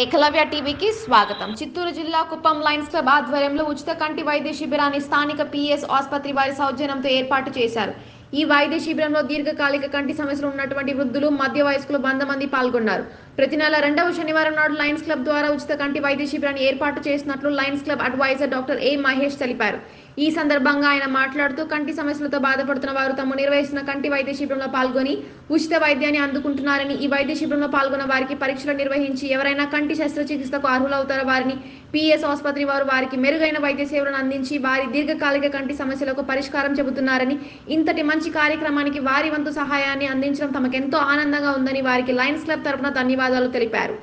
ఏకలవ్య టీవీకి స్వాగతం. చిత్తూరు జిల్లా కుప్పం లయన్స్ క్లబ్ ఆధ్వర్యంలో ఉచిత కంటి వైద్య శిబిరాన్ని స్థానిక పిఎస్ ఆసుపత్రి వారి సౌజన్యంతో ఏర్పాటు చేశారు. ఈ వైద్య శిబిరంలో దీర్ఘకాలిక కంటి సమస్యలు ఉన్నటువంటి వృద్ధులు మధ్య వయస్కులు వంద మంది పాల్గొన్నారు. ప్రతి నెల రెండవ శనివారం నాడు లయన్స్ క్లబ్ ద్వారా ఉచిత కంటి వైద్య శిబిరాన్ని ఏర్పాటు చేసినట్లు lions club adviser doctor A Mahesh తెలిపారు. ఈ సందర్భంగా ఆయన మాట్లాడుతూ కంటి సమస్యలతో బాధపడుతున్న వారు తాము నిర్వహిస్తున్న కంటి వైద్య శిబిరంలో పాల్గొని ఉచిత వైద్యాన్ని అందుకుంటున్నారని ఈ వైద్య శిబిరంలో పాల్గొన్న వారికి పరీక్షలు నిర్వహించి ఎవరైనా కంటి శస్త్రచికిత్సకు అర్హులవుతారో వారిని పిఎస్ ఆసుపత్రి వారు వారికి మెరుగైన వైద్య సేవలను అందించి వారి దీర్ఘకాలిక కంటి సమస్యలకు పరిష్కారం చెబుతున్నారని ఇంతటి మంచి కార్యక్రమానికి వారి వంతు సహాయాన్ని అందించడం తమకెంతో ఆనందంగా ఉందని వారికి లయన్స్ క్లబ్ తరపున ధన్యవాదాలు తెలిపారు.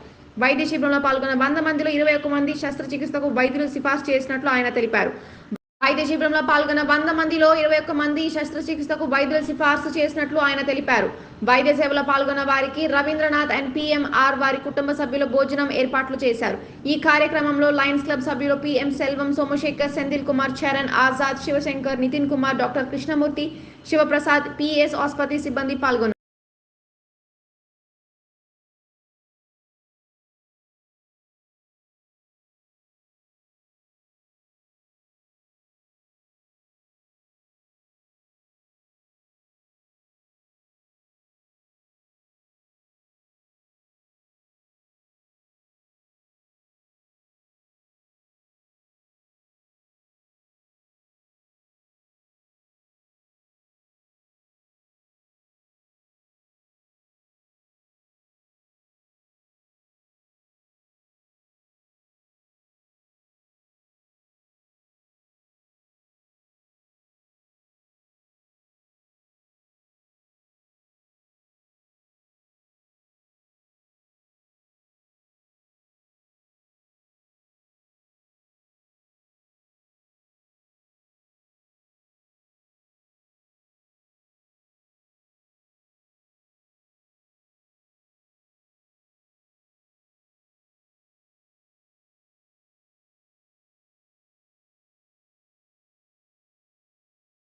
వైద్య శిబిరంలో పాల్గొన్న వంద మందిలో ఇరవై ఒక్క మంది శస్త్రచికిత్సకు వైద్యులు సిఫార్సు చేసినట్లు ఆయన తెలిపారు. వైద్య శిబిరంలో పాల్గొన్న వంద మందిలో ఇరవై ఒక్క మంది శస్త్రచికిత్సకు వైద్యులు సిఫార్సు చేసినట్లు ఆయన తెలిపారు. వైద్య సేవలో పాల్గొన్న వారికి రవీంద్రనాథ్ అండ్ పిఎంఆర్ వారి కుటుంబ సభ్యుల భోజనం ఏర్పాట్లు చేశారు. ఈ కార్యక్రమంలో లయన్స్ క్లబ్ సభ్యులు PM Selvam Somasekhar Senthil Kumar Charan Azad Sivasankar Nitin Kumar doctor Krishnamurthy Sivaprasad PS ఆసుపత్రి సిబ్బంది పాల్గొన్నారు.